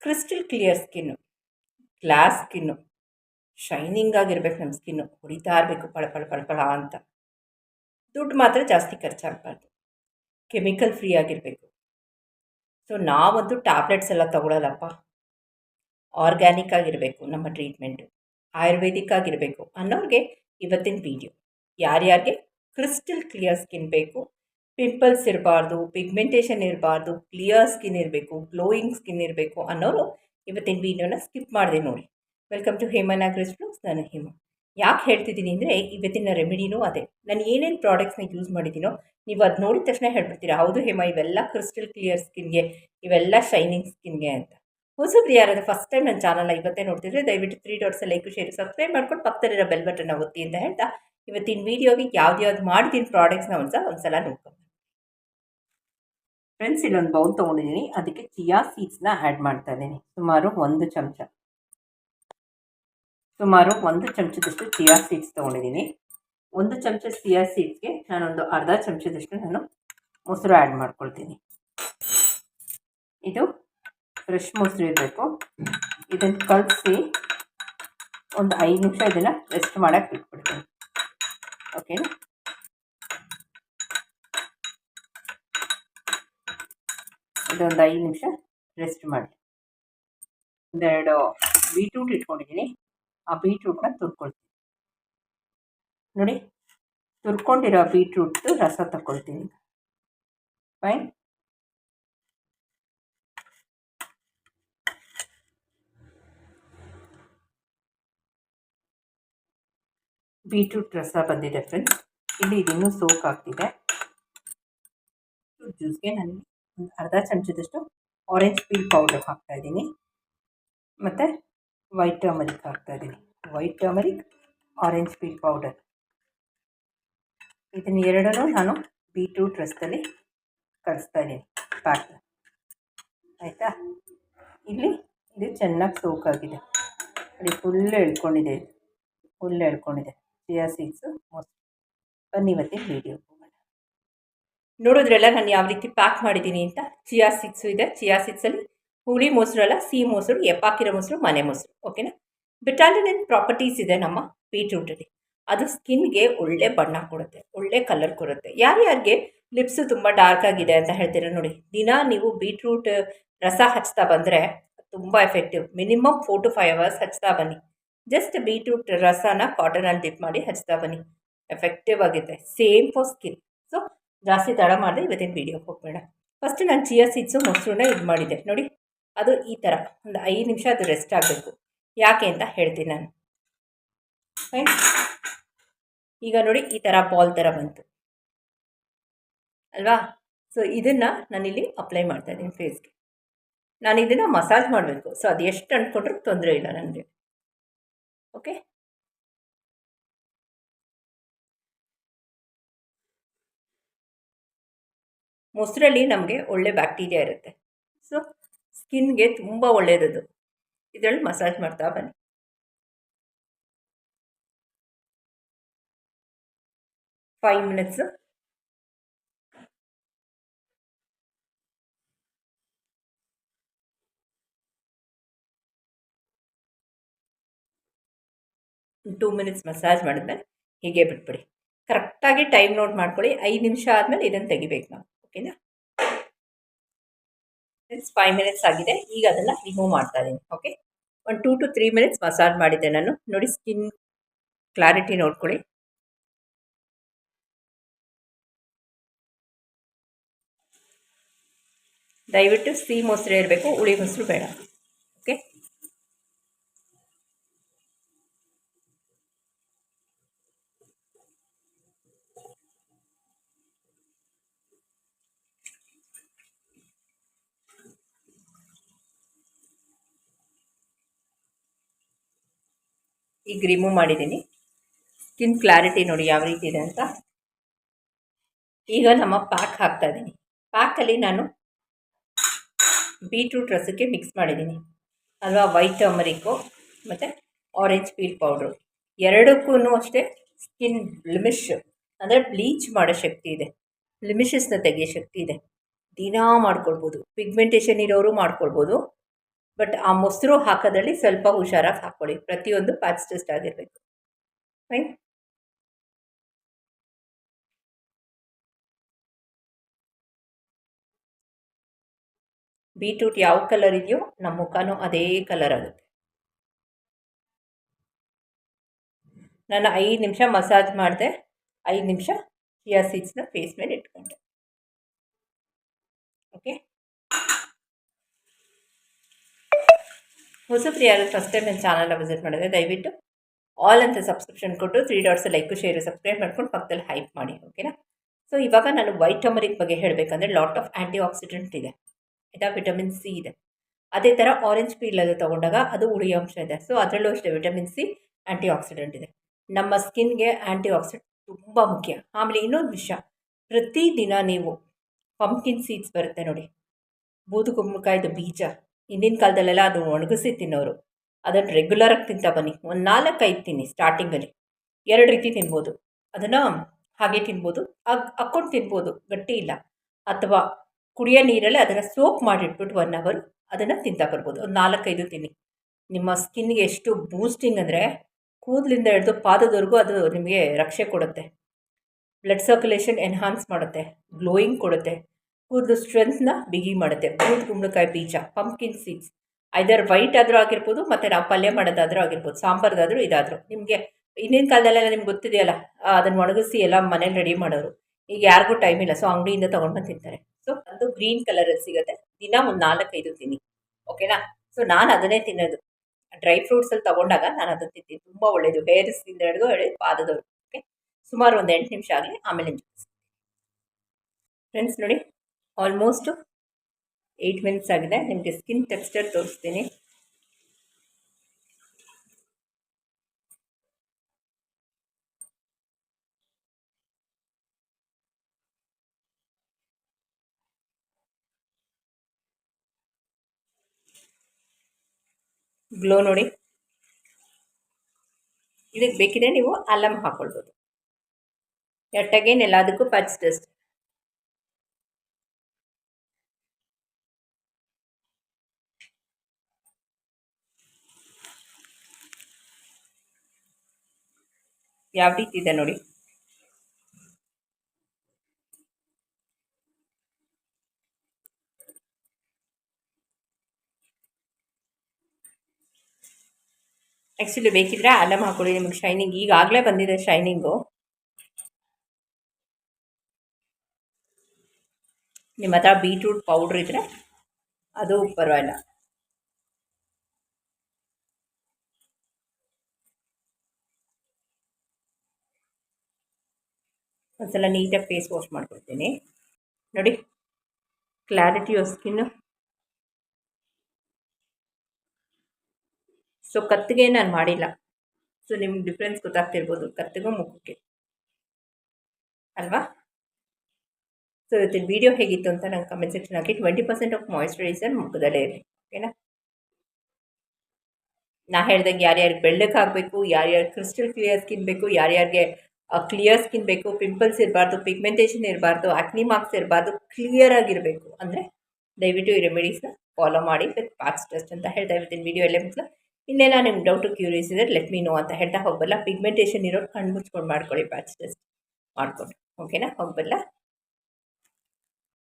Crystal clear skin, glass skin, shining ಆಗಿರ್ಬೇಕು ನಮ್ಮ skin, ಹೊಡಿತಾ ಇರಬೇಕು ಪಳ ಪಳ ಪಳ ಪಳ ಅಂತ. ದುಡ್ಡು ಮಾತ್ರ ಜಾಸ್ತಿ ಖರ್ಚಾಗಬಾರ್ದು. ಕೆಮಿಕಲ್ ಫ್ರೀ ಆಗಿರಬೇಕು. ಸೊ, ನಾವಂತೂ ಟ್ಯಾಬ್ಲೆಟ್ಸ್ ಎಲ್ಲ ತಗೊಳ್ಳಲ್ಲಪ್ಪ ಆರ್ಗ್ಯಾನಿಕ್ ಆಗಿರಬೇಕು ನಮ್ಮ ಟ್ರೀಟ್ಮೆಂಟು, ಆಯುರ್ವೇದಿಕ್ ಆಗಿರಬೇಕು ಅನ್ನೋರಿಗೆ ಇವತ್ತಿನ ವಿಡಿಯೋ. ಯಾರ್ಯಾರಿಗೆ ಕ್ರಿಸ್ಟಲ್ ಕ್ಲಿಯರ್ ಸ್ಕಿನ್ ಬೇಕು ಪಿಂಪಲ್ಸ್ ಇರಬಾರ್ದು, ಪಿಗ್ಮೆಂಟೇಷನ್ ಇರಬಾರ್ದು, ಕ್ಲಿಯರ್ ಸ್ಕಿನ್ ಇರಬೇಕು, ಗ್ಲೋಯಿಂಗ್ ಸ್ಕಿನ್ ಇರಬೇಕು ಅನ್ನೋರು ಇವತ್ತಿನ ವೀಡಿಯೋನ ಸ್ಕಿಪ್ ಮಾಡಿದೆ ನೋಡಿ. ವೆಲ್ಕಮ್ ಟು ಹೇಮನ್ ಆಗ್ರೆಸ್ ಬ್ಲಾಗ್ಸ್ ನಾನು ಹೇಮ. ಯಾಕೆ ಹೇಳ್ತಿದ್ದೀನಿ ಅಂದರೆ ಇವತ್ತಿನ ರೆಮಿಡಿನೂ ಅದೇ. ನಾನು ಏನೇನು ಪ್ರಾಡಕ್ಟ್ಸ್ನ ಯೂಸ್ ಮಾಡಿದ್ದೀನೋ ನೀವು ಅದು ನೋಡಿದ ತಕ್ಷಣ ಹೇಳ್ಬಿಡ್ತೀರಾ, ಹೌದು ಹೇಮ, ಇವೆಲ್ಲ ಕ್ರಿಸ್ಟಲ್ ಕ್ಲಿಯರ್ ಸ್ಕಿನ್ಗೆ, ಇವೆಲ್ಲ ಶೈನಿಂಗ್ ಸ್ಕಿನ್ಗೆ ಅಂತ. ಹೊಸಬ್ರು ಯಾರಾದರೂ ಫಸ್ಟ್ ಟೈಮ್ ನನ್ನ ಚಾನಲ್ನ ಇವತ್ತೇ ನೋಡ್ತಿದ್ರೆ ದಯವಿಟ್ಟು three dots like, share, subscribe ಮಾಡ್ಕೊಂಡು ಪಕ್ಕದಲ್ಲಿರೋ ಬೆಲ್ ಬಟನ್ನ ಒತ್ತಿ ಅಂತ ಹೇಳ್ತಾ, ಇವತ್ತಿನ ವೀಡಿಯೋಗೆ ಯಾವ್ದು ಯಾವ್ದು ಮಾಡಿದ್ದೀನಿ ಪ್ರಾಡಕ್ಟ್ಸ್ನ ಒಂದು ಸಲ ಒಂದು ಸಲ ನೋಡ್ಕೊಂಡು ಫ್ರೆಂಡ್ಸ್ ಇಲ್ಲೊಂದು ಬೌಲ್ ತೊಗೊಂಡಿದ್ದೀನಿ ಅದಕ್ಕೆ ಚಿಯಾ ಸೀಡ್ಸ್ನ ಆ್ಯಡ್ ಮಾಡ್ತಾ ಇದ್ದೀನಿ. ಸುಮಾರು ಒಂದು ಚಮಚ. ಸುಮಾರು ಒಂದು ಚಮಚದಷ್ಟು ಚಿಯಾ ಸೀಡ್ಸ್ ತೊಗೊಂಡಿದ್ದೀನಿ ಒಂದು ಚಮಚ ಚಿಯಾ ಸೀಡ್ಸ್ಗೆ ನಾನೊಂದು ಅರ್ಧ ಚಮಚದಷ್ಟು ನಾನು ಮೊಸರು ಆ್ಯಡ್ ಮಾಡ್ಕೊಳ್ತೀನಿ. ಇದು ಫ್ರೆಶ್ ಮೊಸರು ಇರಬೇಕು. ಇದನ್ನು ಕಲಸಿ ಒಂದು ಐದು ನಿಮಿಷ ಇದನ್ನು ರೆಸ್ಟ್ ಮಾಡೋಕ್ಕೆ ಬಿಟ್ಬಿಡ್ತೀನಿ. ಓಕೆನಾ ಇದೊಂದು ಐದು ನಿಮಿಷ ರೆಸ್ಟ್ ಮಾಡಿ ಒಂದೆರಡು ಬೀಟ್ರೂಟ್ ಇಟ್ಕೊಂಡಿದ್ದೀನಿ. ಆ ಬೀಟ್ರೂಟ್ನ ತುರ್ಕೊಳ್ತೀನಿ. ನೋಡಿ, ತುರ್ಕೊಂಡಿರೋ ಬೀಟ್ರೂಟ್ದು ರಸ ತಗೊಳ್ತೀನಿ ಫೈನ್ ಬೀಟ್ರೂಟ್ ರಸ ಬಂದಿದೆ ಫ್ರೆಂಡ್ಸ್ ಇಲ್ಲಿ ಇದಿನ್ನೂ ಸೋಕ್ ಆಗ್ತಿದೆ. ಜ್ಯೂಸ್ಗೆ ನಾನು ಒಂದು ಅರ್ಧ ಚಮಚದಷ್ಟು ಆರೆಂಜ್ ಪೀಲ್ ಪೌಡರ್ ಹಾಕ್ತಾ ಇದ್ದೀನಿ. ಮತ್ತು ವೈಟ್ ಟರ್ಮರಿಕ್ ಹಾಕ್ತಾ ಇದ್ದೀನಿ. White turmeric orange peel powder ಇದನ್ನು ಎರಡನ್ನೂ ನಾನು ಬೀಟ್ರೂಟ್ ರಸದಲ್ಲಿ ಕಲಿಸ್ತಾ ಇದ್ದೀನಿ ಪ್ಯಾಕ್ ಆಯಿತಾ? ಇಲ್ಲಿ, ಇದು ಚೆನ್ನಾಗಿ ಸೋಕಾಗಿದೆ ಅಲ್ಲಿ ಫುಲ್ ಎಳ್ಕೊಂಡಿದೆ. ಇದು ಫುಲ್ ಎಳ್ಕೊಂಡಿದೆ. ಚಿಯಾ ಸೀಡ್ಸು ಮೋಸ್ಟ್ ಬನ್ನಿ ಇವತ್ತಿನ ವೀಡಿಯೋ ನೋಡಿದ್ರೆಲ್ಲ ನಾನು ಯಾವ ರೀತಿ ಪ್ಯಾಕ್ ಮಾಡಿದ್ದೀನಿ ಅಂತ? ಚಿಯಾ ಸಿಕ್ಸು ಇದೆ. ಚಿಯಾ ಸಿಕ್ಸಲ್ಲಿ ಹುಳಿ ಮೊಸರಲ್ಲ ಸಿಹಿ ಮೊಸರು, ಎಪ್ಪಾಕಿರೋ ಮೊಸರು, ಮನೆ ಮೊಸರು ಓಕೆನಾ ಬಿಟಾಲಿನ್ ಪ್ರಾಪರ್ಟೀಸ್ ಇದೆ ನಮ್ಮ ಬೀಟ್ರೂಟಲ್ಲಿ ಅದು ಸ್ಕಿನ್ಗೆ ಒಳ್ಳೆ ಬಣ್ಣ ಕೊಡುತ್ತೆ, ಒಳ್ಳೆ ಕಲರ್ ಕೊಡುತ್ತೆ. ಯಾರ್ಯಾರಿಗೆ ಲಿಪ್ಸು ತುಂಬ ಡಾರ್ಕ್ ಆಗಿದೆ ಅಂತ ಹೇಳ್ತೀರ ನೋಡಿ. ದಿನ ನೀವು ಬೀಟ್ರೂಟ್ ರಸ ಹಚ್ತಾ ಬಂದರೆ ತುಂಬ effective minimum four to five hours ಹಚ್ತಾ ಬನ್ನಿ. ಜಸ್ಟ್ ಬೀಟ್ರೂಟ್ ರಸನ ಕಾಟನಲ್ಲಿ ಡಿಪ್ ಮಾಡಿ ಹಚ್ತಾ ಬನ್ನಿ. ಎಫೆಕ್ಟಿವ್ ಆಗಿದೆ ಸೇಮ್ ಫಾರ್ ಸ್ಕಿನ್ ಸೊ ಜಾಸ್ತಿ ತಡ ಮಾಡಿದೆ ಇವತ್ತಿನ ವೀಡಿಯೋಗೆ ಹೋಗಬೇಡ. ಫಸ್ಟ್ ನಾನು ಚಿಯಾ ಸೀಡ್ಸು ಮೊಸರನ್ನ ಇದು ಮಾಡಿದ್ದೆ. ನೋಡಿ, ಅದು ಈ ಥರ ಒಂದು ಐದು ನಿಮಿಷ ಅದು ರೆಸ್ಟ್ ಆಗಬೇಕು. ಯಾಕೆ ಅಂತ ಹೇಳ್ತೀನಿ ನಾನು. ಈಗ ನೋಡಿ ಈ ಥರ ಬಾಲ್ ಥರ ಬಂತು. ಅಲ್ವಾ? ಸೊ ಇದನ್ನು ನಾನಿಲ್ಲಿ ಅಪ್ಲೈ ಮಾಡ್ತಾ ಇದ್ದೀನಿ ಫೇಸ್ಗೆ ನಾನು ಇದನ್ನು ಮಸಾಜ್ ಮಾಡಬೇಕು. ಸೊ ಅದು ಎಷ್ಟು ಅಂದ್ಕೊಂಡ್ರೂ ತೊಂದರೆ ಇಲ್ಲ ನನಗೆ. ಓಕೆ ಮೊಸರಲ್ಲಿ ನಮಗೆ ಒಳ್ಳೆ ಬ್ಯಾಕ್ಟೀರಿಯಾ ಇರುತ್ತೆ. ಸೊ ಸ್ಕಿನ್ಗೆ ತುಂಬ ಒಳ್ಳೆಯದದು ಇದರಲ್ಲಿ ಮಸಾಜ್ ಮಾಡ್ತಾ ಬನ್ನಿ. Five minutes two minutes massage ಮಾಡಿದ್ಮೇಲೆ ಹೀಗೆ ಬಿಟ್ಬಿಡಿ. ಕರೆಕ್ಟಾಗಿ ಟೈಮ್ ನೋಟ್ ಮಾಡ್ಕೊಳ್ಳಿ. ಐದು ನಿಮಿಷ ಆದಮೇಲೆ ಇದನ್ನು ತೆಗಿಬೇಕು ನಾವು. ಓಕೆನಾ? ಫೈವ್ ಮಿನಿಟ್ಸ್ ಆಗಿದೆ, ಈಗ ಅದನ್ನು ರಿಮೂವ್ ಮಾಡ್ತಾ ಇದ್ದೀನಿ ಓಕೆ ಒಂದು two to three minutes massage ಮಾಡಿದ್ದೆ ನಾನು. ನೋಡಿ ಸ್ಕಿನ್ ಕ್ಲಾರಿಟಿ ನೋಡ್ಕೊಳ್ಳಿ. ದಯವಿಟ್ಟು ಸಿಹಿ ಮೊಸರು ಇರಬೇಕು, ಹುಳಿ ಮೊಸರು ಬೇಡ ಓಕೆ ಈಗ ರಿಮೂವ್ ಮಾಡಿದ್ದೀನಿ. ಸ್ಕಿನ್ ಕ್ಲಾರಿಟಿ ನೋಡಿ ಯಾವ ರೀತಿ ಇದೆ ಅಂತ. ಈಗ ನಮ್ಮ ಪ್ಯಾಕ್ ಹಾಕ್ತಾ ಇದ್ದೀನಿ. ಪ್ಯಾಕಲ್ಲಿ ನಾನು ಬೀಟ್ರೂಟ್ ರಸಕ್ಕೆ ಮಿಕ್ಸ್ ಮಾಡಿದ್ದೀನಿ. ಅಲ್ವಾ ವೈಟ್ ಅಮರಿಕೋ ಮತ್ತು ಆರೆಂಜ್ ಪೀಲ್ ಪೌಡ್ರು ಎರಡಕ್ಕೂ ಅಷ್ಟೇ ಸ್ಕಿನ್ ಬ್ಲಿಮಿಷ್ ಅಂದರೆ ಬ್ಲೀಚ್ ಮಾಡೋ ಶಕ್ತಿ ಇದೆ. ಬ್ಲಿಮಿಷಸ್ನ ತೆಗೆಯೋ ಶಕ್ತಿ ಇದೆ. ದಿನಾ ಮಾಡ್ಕೊಳ್ಬೋದು. ಪಿಗ್ಮೆಂಟೇಷನ್ ಇರೋರು ಮಾಡ್ಕೊಳ್ಬೋದು. ಬಟ್ ಆ ಮೊಸರು ಹಾಕೋದ್ರಲ್ಲಿ ಸ್ವಲ್ಪ ಹುಷಾರಾಗಿ ಹಾಕ್ಕೊಳ್ಳಿ. ಪ್ರತಿಯೊಂದು ಪ್ಯಾಚ್ ಟೆಸ್ಟ್ ಆಗಿರಬೇಕು. ರೈಟ್ ಬೀಟ್ರೂಟ್ ಯಾವ ಕಲರ್ ಇದೆಯೋ ನಮ್ಮ ಮುಖನೂ ಅದೇ ಕಲರ್ ಆಗುತ್ತೆ. ನಾನು ಐದು ನಿಮಿಷ ಮಸಾಜ್ ಮಾಡಿದೆ, ಐದು ನಿಮಿಷ ಚಿಯಾ ಸೀಡ್ಸ್ನ ಫೇಸ್ ಮೇಲೆ ಇಟ್ಕೊಂಡೆ ಓಕೆ ಹೊಸಬ್ರು ಯಾರು ಫಸ್ಟ್ ಟೈಮ್ ನನ್ನ ಚಾನಲ್ನ ವಿಸಿಟ್ ಮಾಡಿದ್ರೆ ದಯವಿಟ್ಟು ಆಲ್ ಅಂತ ಸಬ್ಸ್ಕ್ರಿಪ್ಷನ್ ಕೊಟ್ಟು three dots like share subscribe ಮಾಡ್ಕೊಂಡು ಪಕ್ಕದಲ್ಲಿ ಹೈಪ್ ಮಾಡಿ ಓಕೆನಾ ಸೊ ಇವಾಗ ನಾನು ವೈಟ್ ಟಮರಿಕ್ ಬಗ್ಗೆ ಹೇಳಬೇಕಂದ್ರೆ ಲಾಟ್ ಆಫ್ ಆ್ಯಂಟಿ ಆಕ್ಸಿಡೆಂಟ್ ಇದೆ. ಆಯಿತಾ? ವಿಟಮಿನ್ ಸಿ ಇದೆ. ಅದೇ ಥರ ಆರೆಂಜ್ ಪೀಲಲ್ಲಿ ತೊಗೊಂಡಾಗ ಅದು ಉಳಿ ಅಂಶ ಇದೆ. ಸೊ ಅದರಲ್ಲೂ ಅಷ್ಟೇ ವಿಟಮಿನ್ ಸಿ ಆ್ಯಂಟಿ ಆಕ್ಸಿಡೆಂಟ್ ಇದೆ. ನಮ್ಮ ಸ್ಕಿನ್ಗೆ ಆ್ಯಂಟಿ ಆಕ್ಸಿಡೆಂಟ್ ತುಂಬ ಮುಖ್ಯ. ಆಮೇಲೆ ಇನ್ನೊಂದು ವಿಷಯ, ಪ್ರತಿದಿನ ನೀವು ಪಂಪ್ಕಿನ್ ಸೀಡ್ಸ್ ಬರುತ್ತೆ ನೋಡಿ. ಬೂದುಗುಂಬಳಕಾಯ್ದು ಬೀಜ. ಹಿಂದಿನ ಕಾಲದಲ್ಲೆಲ್ಲ ಅದು ಒಣಗಿಸಿ ತಿನ್ನೋರು. ಅದನ್ನು ರೆಗ್ಯುಲರಾಗಿ ತಿಂತಾ ಬನ್ನಿ. ಒಂದು ನಾಲ್ಕೈದು ತಿನ್ನಿ ಸ್ಟಾರ್ಟಿಂಗಲ್ಲಿ ಎರಡು ರೀತಿ ತಿನ್ಬೋದು. ಅದನ್ನು ಹಾಗೆ ತಿನ್ಬೋದು. ಹಾಗೆ ಹಾಕ್ಕೊಂಡು ತಿನ್ಬೋದು. ಗಟ್ಟಿ ಇಲ್ಲ. ಅಥವಾ ಕುಡಿಯೋ ನೀರಲ್ಲಿ ಅದನ್ನು ಸೋಪ್ ಮಾಡಿಟ್ಬಿಟ್ಟು ಒನ್ ಅವರ್ ಅದನ್ನು ತಿಂತಾ ಬರ್ಬೋದು. ಒಂದು ನಾಲ್ಕೈದು ತಿನ್ನಿ. ನಿಮ್ಮ ಸ್ಕಿನ್ಗೆ ಎಷ್ಟು ಬೂಸ್ಟಿಂಗ್ ಅಂದರೆ ಕೂದಲಿಂದ ಹಿಡಿದು ಪಾದದವರೆಗೂ ಅದು ನಿಮಗೆ ರಕ್ಷೆ ಕೊಡುತ್ತೆ. ಬ್ಲಡ್ ಸರ್ಕ್ಯುಲೇಷನ್ ಎನ್ಹಾನ್ಸ್ ಮಾಡುತ್ತೆ. ಗ್ಲೋಯಿಂಗ್ ಕೊಡುತ್ತೆ. ಕೂದಲು ಸ್ಟ್ರೆಂತ್ನ ಬಿಗಿ ಮಾಡುತ್ತೆ. ಬೂದು ಕುಂಬಳಕಾಯಿ ಬೀಜ ಪಂಪ್ಕಿನ್ ಸೀಡ್ಸ್ ಐದರ್ ವೈಟ್ ಆದರೂ ಆಗಿರ್ಬೋದು, ಮತ್ತು ನಾವು ಪಲ್ಯ ಮಾಡೋದಾದರೂ ಆಗಿರ್ಬೋದು, ಸಾಂಬಾರ್ದಾದರೂ ಇದಾದರೂ. ನಿಮಗೆ ಹಿಂದಿನ ಕಾಲದಲ್ಲೆಲ್ಲ ನಿಮ್ಗೆ ಗೊತ್ತಿದೆಯಲ್ಲ ಅದನ್ನು ಒಣಗಿಸಿ ಎಲ್ಲ ಮನೇಲಿ ರೆಡಿ ಮಾಡೋರು. ಈಗ ಯಾರಿಗೂ ಟೈಮ್ ಇಲ್ಲ ಸೊ ಅಂಗಡಿಯಿಂದ ತೊಗೊಂಡು ಬಂದು ತಿಂತಾರೆ ಸೊ ಅದು ಗ್ರೀನ್ ಕಲರಲ್ಲಿ ಸಿಗುತ್ತೆ. ದಿನ ಒಂದು ನಾಲ್ಕೈದು ತಿನ್ನಿ. ಓಕೆನಾ ಸೊ ನಾನು ಅದನ್ನೇ ತಿನ್ನೋದು. ಡ್ರೈ ಫ್ರೂಟ್ಸಲ್ಲಿ ತೊಗೊಂಡಾಗ ನಾನು ಅದನ್ನು ತಿಂತೀನಿ. ತುಂಬ ಒಳ್ಳೆಯದು ಹೇರ್ಸಿಂದ ಹಿಡಿದು ಹೇಳಿ ಪಾದದವರು. ಓಕೆ ಸುಮಾರು ಒಂದು ಎಂಟು ನಿಮಿಷ ಆಗಲಿ ಆಮೇಲೆ ಫ್ರೆಂಡ್ಸ್ ನೋಡಿ ಆಲ್ಮೋಸ್ಟು ಏಯ್ಟ್ ಮಿನಿಟ್ಸ್ ಆಗಿದೆ. ನಿಮಗೆ ಸ್ಕಿನ್ ಟೆಕ್ಸ್ಚರ್ ತೋರಿಸ್ತೀನಿ. ಗ್ಲೋ ನೋಡಿ. ಇದಕ್ಕೆ ಬೇಕಿದ್ರೆ ನೀವು ಅಲಮ್ ಹಾಕ್ಕೊಳ್ಬೋದು ಎಟ್ಟಗೇನ್ ಎಲ್ಲದಕ್ಕೂ ಪಚ್ ಟೆಸ್ಟ್ ಯಾವ ರೀತಿ ಇದೆ ನೋಡಿ. ಆ್ಯಕ್ಚುಲಿ ಬೇಕಿದ್ರೆ ಆಲಮ್ ಹಾಕೊಳ್ಳಿ, ನಿಮಗೆ ಶೈನಿಂಗ್ ಈಗಾಗಲೇ ಬಂದಿದೆ ಶೈನಿಂಗು ನಿಮ್ಮ ಹತ್ರ ಬೀಟ್ರೂಟ್ ಪೌಡ್ರ್ ಇದ್ದರೆ ಅದು ಪರವಾಗಿಲ್ಲ. ಒಂದ್ಸಲ ನೀಟಾಗಿ ಫೇಸ್ ವಾಶ್ ಮಾಡ್ಕೊಳ್ತೀನಿ ನೋಡಿ, ಕ್ಲಾರಿಟಿ ಆಫ್ ಸ್ಕಿನ್ನು ಸೊ ಕತ್ತಿಗೆ ನಾನು ಮಾಡಿಲ್ಲ. ಸೊ ನಿಮ್ಗೆ ಡಿಫ್ರೆನ್ಸ್ ಗೊತ್ತಾಗ್ತಿರ್ಬೋದು, ಕತ್ತಿಗೂ ಮುಖಕ್ಕೆ. ಅಲ್ವಾ? ಸೊ ಇವತ್ತಿನ ವೀಡಿಯೋ ಹೇಗಿತ್ತು ಅಂತ ನಂಗೆ ಕಮೆಂಟ್ ಸೆಕ್ಷನ್ ಹಾಕಿ ಟ್ವೆಂಟಿ ಪರ್ಸೆಂಟ್ ಆಫ್ ಮಾಯಿಶ್ಚರೈಸರ್ ಮುಖದಲ್ಲೇ ಇರಲಿ ಓಕೆನಾ ನಾ? ಹೇಳ್ದಂಗೆ ಯಾರ್ಯಾರಿಗೆ ಬೆಳ್ಳಕ್ಕಾಗಬೇಕು, ಯಾರ್ಯಾರು ಕ್ರಿಸ್ಟಲ್ ಕ್ಲಿಯರ್ ಸ್ಕಿನ್ ಬೇಕು, ಯಾರ್ಯಾರಿಗೆ ಕ್ಲಿಯರ್ ಸ್ಕಿನ್ ಬೇಕು ಪಿಂಪಲ್ಸ್ ಇರಬಾರ್ದು ಪಿಗ್ಮೆಂಟೇಷನ್ ಇರಬಾರ್ದು ಆಕ್ನಿ ಮಾರ್ಕ್ಸ್ ಇರಬಾರ್ದು ಕ್ಲಿಯರ್ ಆಗಿರಬೇಕು. ಅಂದರೆ ದಯವಿಟ್ಟು ಈ ರೆಮಿಡೀಸ್ನ ಫಾಲೋ ಮಾಡಿ ವಿತ್ ಪಾಕ್ಸ್ ಟೆಸ್ಟ್ ಅಂತ ಹೇಳ್ತಾ ಇವತ್ತಿನ ವಿಡಿಯೋ ಎಲ್ಲೇ ಮುಗಿಸ್ಲಾ. ಇನ್ನೇನ ನಿಮ್ಮ ಡೌಟು ಕ್ಯೂರಿಯಸ್ ಇದ್ರೆ ಲೆಟ್ ಮೀ ನೋ ಅಂತ ಹೇಳ್ತಾ ಹೋಗಬಲ್ಲ. ಪಿಗ್ಮೆಂಟೇಷನ್ ಇರೋರು ಕಣ್ಮುಚ್ಕೊಂಡು ಮಾಡ್ಕೊಳ್ಳಿ ಪ್ಯಾಚ್ ಟೆಸ್ಟ್ ಮಾಡಿಕೊಂಡು. ಓಕೆನಾ ಹೋಗಬಲ್ಲ?